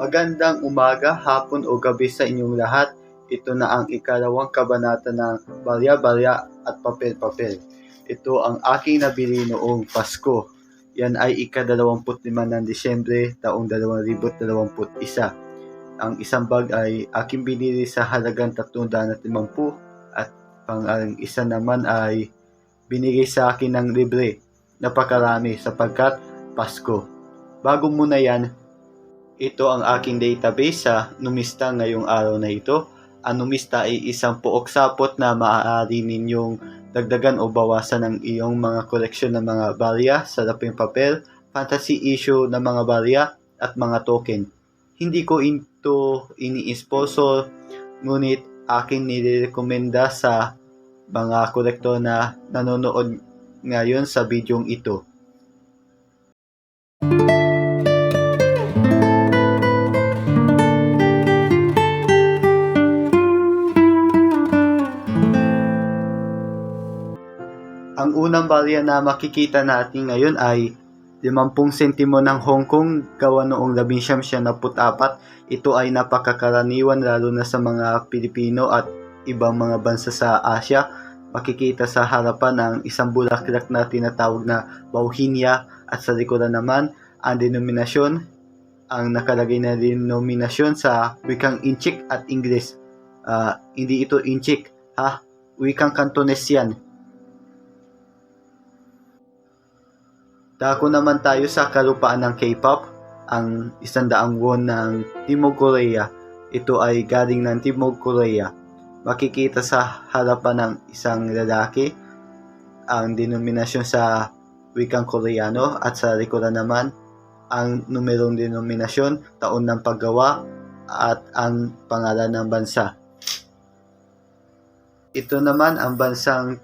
Magandang umaga, hapon o gabi sa inyong lahat. Ito na ang ikalawang kabanata ng Barya-Barya at Papel-Papel. Ito ang aking nabili noong Pasko. Yan ay ika-25 ng Disyembre taong 2021. Ang isang bag ay aking binili sa halagang 350 at pang ang isa naman ay binigay sa akin ng libre. Napakarami sapagkat Pasko. Bago muna yan, ito ang aking database sa Numista ngayong araw na ito. Ang Numista ay isang puok sapot na maaari ninyong dagdagan o bawasan ng iyong mga koleksyon ng mga barya, salaping papel, fantasy issue ng mga barya, at mga token. Hindi ko ito ini-sponsor, ngunit aking nirekomenda sa mga kolektor na nanonood ngayon sa bidyong ito. Unang barya na makikita natin ngayon ay 50 sentimo ng Hong Kong gawa noong 1974. Ito ay napakakaraniwan lalo na sa mga Pilipino at ibang mga bansa sa Asia. Makikita sa harapan ng isang bulaklak na tinatawag na Bauhinia at sa likuran naman ang denominasyon ang nakalagay na denominasyon sa wikang Inchik at Ingles. Ah, hindi ito Inchik, ha? Wikang Cantonese yan. Dako naman tayo sa kalupaan ng K-pop, ang isandaang won ng Timog Korea. Ito ay galing ng Timog Korea. Makikita sa harapan ng isang lalaki ang denominasyon sa wikang Koreano at sa likuran naman ang numerong denominasyon, taon ng paggawa at ang pangalan ng bansa. Ito naman ang bansang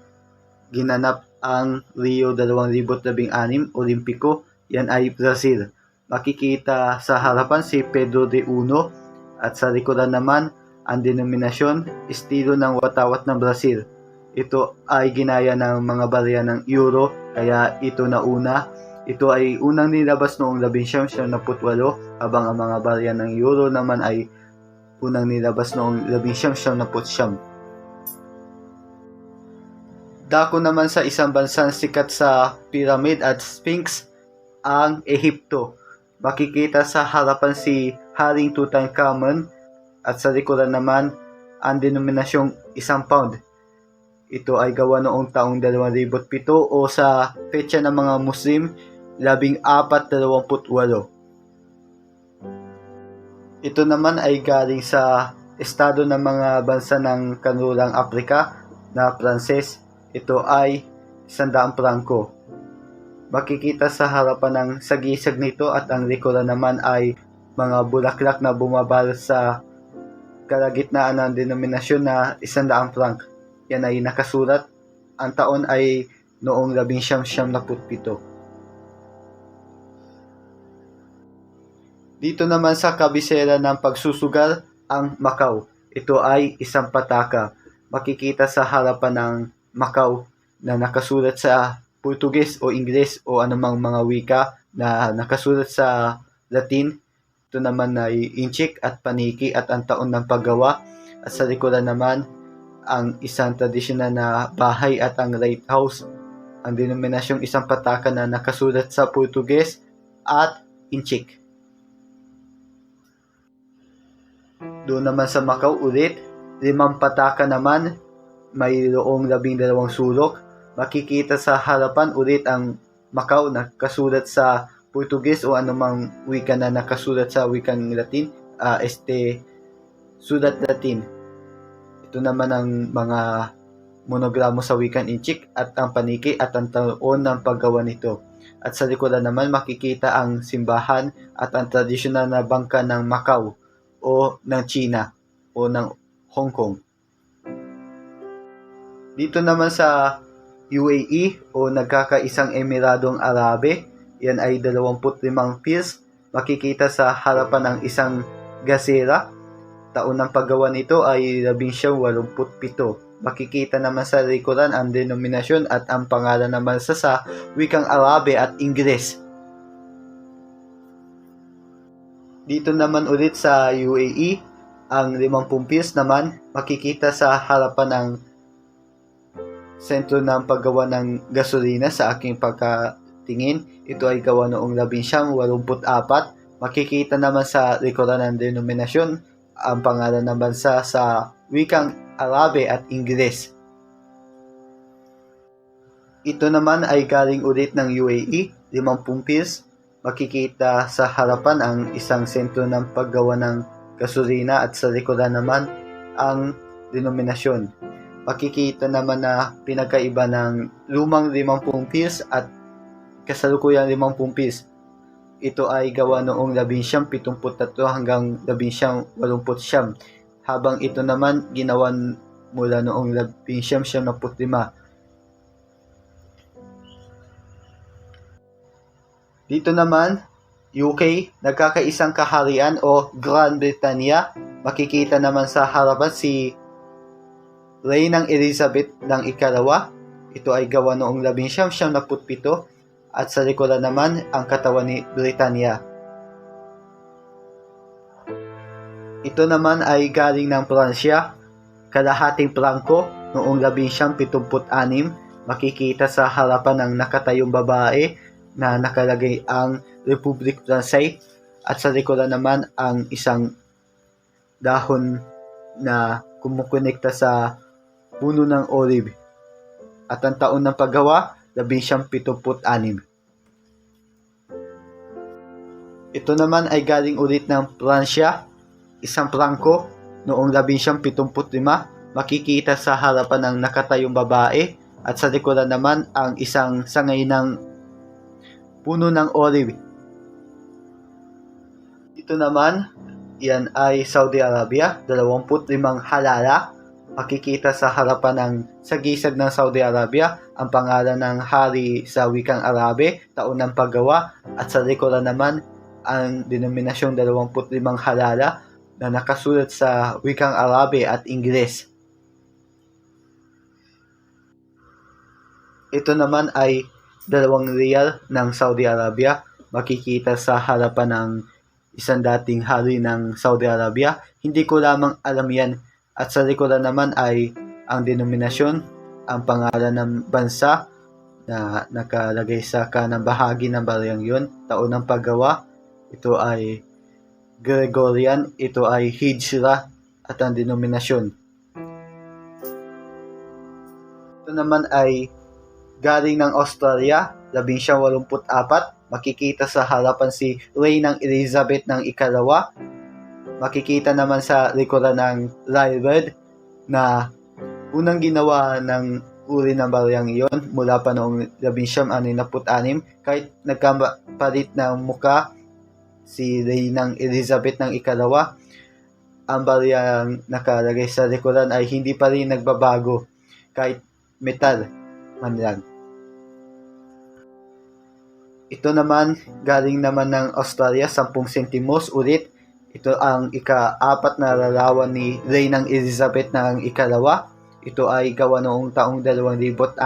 ginanap ang Rio 2016 Olimpiko, yan ay Brazil. Makikita sa harapan si Pedro de Uno at sa likuran naman ang denominasyon estilo ng watawat ng Brazil. Ito ay ginaya ng mga barya ng euro kaya ito na una. Ito ay unang nilabas noong 1978 habang ang mga barya ng euro naman ay unang nilabas noong 1979. Dako naman sa isang bansang sikat sa pyramid at sphinx, ang Ehipto. Makikita sa harapan si Haring Tutankhamun at sa likuran naman ang denominasyong isang pound. Ito ay gawa noong taong 2007 o sa petsa ng mga Muslim, 1428. Ito naman ay galing sa estado ng mga bansa ng kanulang Afrika na Pranses ito ay 100 prangko. Makikita sa harapan ng sagisag nito at ang likuran naman ay mga bulaklak na bumabal sa kalagitnaan ng denominasyon na 100 franc. Yan ay nakasulat. Ang taon ay noong 1977. Dito naman sa kabisera ng pagsusugal ang Macau. Ito ay isang pataka. Makikita sa harapan ng Macau na nakasulat sa Portuguese o Ingles o anumang mga wika na nakasulat sa Latin. Ito naman ay Inchik at Paniki at ang taon ng paggawa. At sa likuran naman, ang isang tradisyonal na bahay at ang lighthouse. Ang denominasyong isang pataka na nakasulat sa Portuguese at Inchik. Doon naman sa Macau ulit, limang pataka naman mayroong labing dalawang sulok. Makikita sa harapan ulit ang Macau na kasulat sa Portuguese o anumang wika na nakasulat sa wikang Latin, uh, este sulat Latin. Ito naman ang mga monogramo sa wikang Inchik at ang paniki at ang taon ng paggawa nito. At sa likuran naman makikita ang simbahan at ang tradisyonal na bangka ng Macau o ng China o ng Hong Kong. Dito naman sa UAE o nagkakaisang Emiradong Arabe, yan ay 25 piers. Makikita sa harapan ng isang gasera. Taon ng paggawa nito ay 1987. Makikita naman sa likuran ang denominasyon at ang pangalan naman sa sa wikang Arabe at Ingles. Dito naman ulit sa UAE, ang 50 piece naman makikita sa harapan ng sentro ng paggawa ng gasolina sa aking pagkatingin. Ito ay gawa noong 1984. Makikita naman sa likuran ng denominasyon ang pangalan ng bansa sa wikang Arabe at Ingles. Ito naman ay galing ulit ng UAE, 50 piece. Makikita sa harapan ang isang sentro ng paggawa ng gasolina at sa likuran naman ang denominasyon. Makikita naman na pinagkaiba ng lumang 50 piece at kasalukuyang 50 piece. Ito ay gawa noong 1973 hanggang 1989 habang ito naman ginawan mula noong 1975. Dito naman, UK, nagkakaisang kaharian o Grand Britannia. Makikita naman sa harapan si Reynang Elizabeth ng ikalawa. Ito ay gawa noong 1977 at sa likuran naman ang katawan ni Britannia. Ito naman ay galing ng Pransya, kalahating prangko noong 1976 makikita sa harapan ng nakatayong babae na nakalagay ang Republic Francais at sa likuran naman ang isang dahon na kumukonekta sa puno ng olive. At ang taon ng paggawa, 1976. Ito naman ay galing ulit ng Pransya, isang prangko noong 1975. Makikita sa harapan ng nakatayong babae at sa likuran naman ang isang sangay ng puno ng olive. Ito naman, yan ay Saudi Arabia, 25 halala. Makikita sa harapan ng sagisag ng Saudi Arabia ang pangalan ng hari sa wikang Arabe, taon ng paggawa, at sa likuran naman ang denominasyong 25 halala na nakasulat sa wikang Arabe at Ingles. Ito naman ay dalawang riyal ng Saudi Arabia. Makikita sa harapan ng isang dating hari ng Saudi Arabia. Hindi ko lamang alam yan. At sa likuran naman ay ang denominasyon, ang pangalan ng bansa na nakalagay sa kanang bahagi ng baryang yun. Taon ng paggawa. Ito ay Gregorian. Ito ay Hijra at ang denominasyon. Ito naman ay galing ng Australia, 1984, makikita sa harapan si Reynang Elizabeth ng ikalawa. Makikita naman sa likuran ng Lyrebird na unang ginawa ng uri ng baryang iyon mula pa noong 1966 kahit nagkapalit ng muka si Reynang Elizabeth ng ikalawa ang baryang nakalagay sa likuran ay hindi pa rin nagbabago kahit metal man lang. Ito naman, galing naman ng Australia, 10 sentimos ulit. Ito ang ika-apat na larawan ni Reynang Elizabeth ng ikalawa. Ito ay gawa noong taong 2006.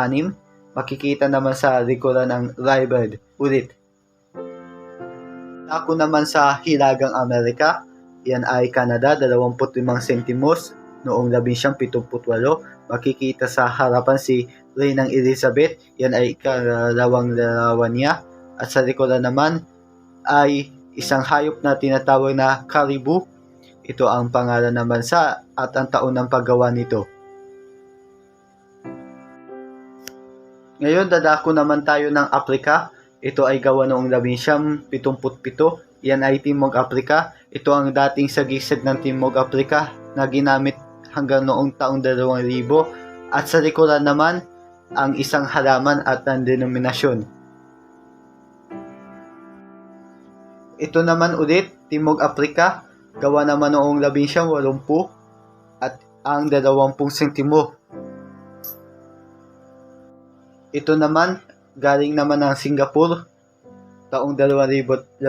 Makikita naman sa likuran ng Lyrebird ulit. Ako naman sa Hilagang Amerika, yan ay Canada, 25 sentimos noong 1978. Makikita sa harapan si Reynang Elizabeth, yan ay ikalawang larawan niya at sa likuran naman ay isang hayop na tinatawag na caribou. Ito ang pangalan ng bansa at ang taon ng paggawa nito. Ngayon dadako naman tayo ng Afrika. Ito ay gawa noong 1977. Yan ay Timog Afrika. Ito ang dating sagisag ng Timog Afrika na ginamit hanggang noong taong 2000 at sa likuran naman ang isang halaman at ang denominasyon. Ito naman ulit, Timog Afrika, gawa naman noong 1980 at ang 20 sentimo. Ito naman, galing naman ng Singapore, taong 2011.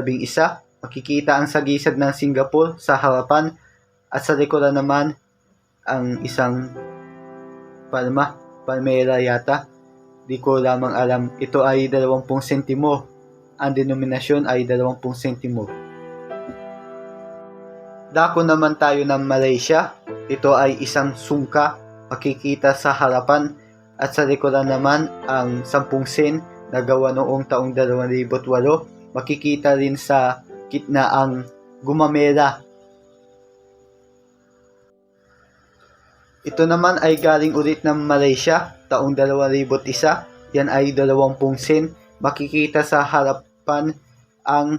Makikita ang sagisag ng Singapore sa harapan at sa likuran naman ang isang palma, palmera yata. Di ko lamang alam. Ito ay 20 sentimo ang denominasyon ay 20 sentimo. Dako naman tayo ng Malaysia. Ito ay isang sungka makikita sa harapan at sa likuran naman ang 10 sen na gawa noong taong 2008. Makikita rin sa gitna ang gumamera. Ito naman ay galing ulit ng Malaysia taong 2001. Yan ay 20 sen. Makikita sa harapan ang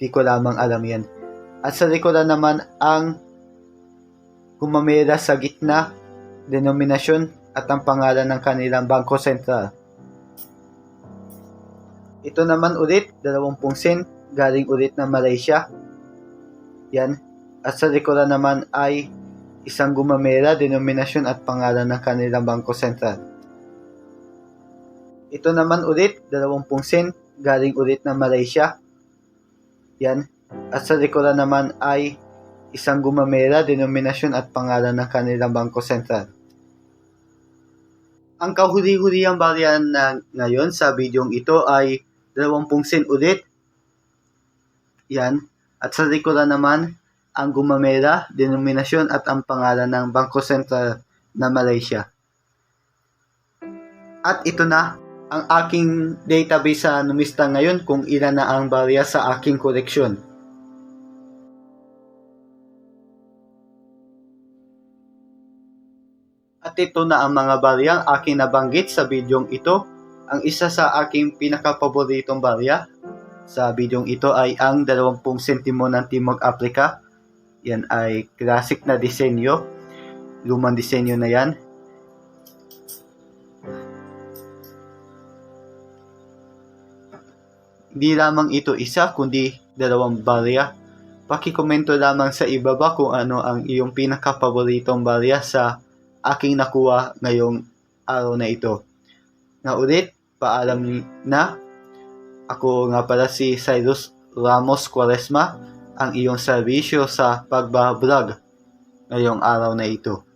di ko lamang alam yan. At sa likuran naman ang gumamera sa gitna, denominasyon at ang pangalan ng kanilang Bangko Sentral. Ito naman ulit, 20 sen, galing ulit ng Malaysia. Yan. At sa likuran naman ay isang gumamera, denominasyon at pangalan ng kanilang Bangko Sentral. Ito naman ulit, 20 sen, galing ulit ng Malaysia. Yan. At sa likuran naman ay isang gumamera, denominasyon at pangalan ng kanilang Bangko Sentral. Ang kahuli-hulihang barya na ngayon sa bidyong ito ay 20 sen ulit. Yan. At sa likuran naman, ang gumamera, denominasyon at ang pangalan ng Bangko Sentral na Malaysia. At ito na ang aking database sa numista ngayon kung ilan na ang barya sa aking koleksyon. At ito na ang mga baryang aking nabanggit sa bidyong ito. Ang isa sa aking pinakapaboritong barya sa bidyong ito ay ang 20 sentimo ng Timog Africa. Yan ay classic na disenyo. Lumang disenyo na yan. Hindi lamang ito isa kundi dalawang barya. Pakikomento lamang sa ibaba kung ano ang iyong pinakapaboritong barya sa aking nakuha ngayong araw na ito. Nga ulit, paalam na. Ako nga pala si Cyrus Ramos Quaresma, ang iyong serbisyo sa pagbablog ngayong araw na ito.